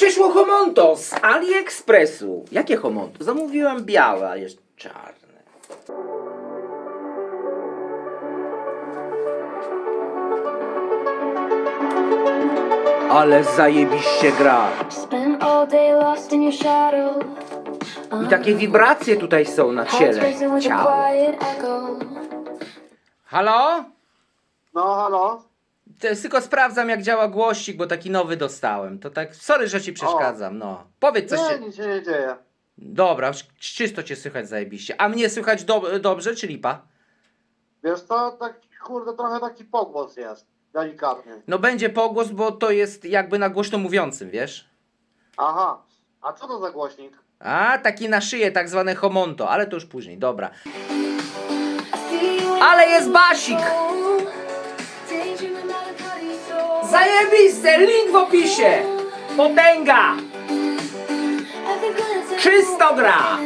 Przyszło homonto z AliExpressu. Jakie homonto? Zamówiłem białe, a jest czarne. Ale zajebiście gra. Spent all day lost in your shadow. I takie wibracje tutaj są na ciele echo. Halo? No, halo? To jest tylko sprawdzam jak działa głośnik, bo taki nowy dostałem. To tak, sorry, że ci przeszkadzam, no. Powiedz coś Nie, się... nic się nie dzieje. Dobra, czysto cię słychać zajebiście. A mnie słychać do, dobrze czy lipa? Wiesz co, tak kurde, trochę taki pogłos jest. Delikatny. No będzie pogłos, bo to jest jakby na głośno mówiącym, wiesz? Aha. A co to za głośnik? A, taki na szyję, tak zwane homonto, ale to już później, dobra. Ale jest basik! Zajebiste, link w opisie! Potęga! Czysto gra!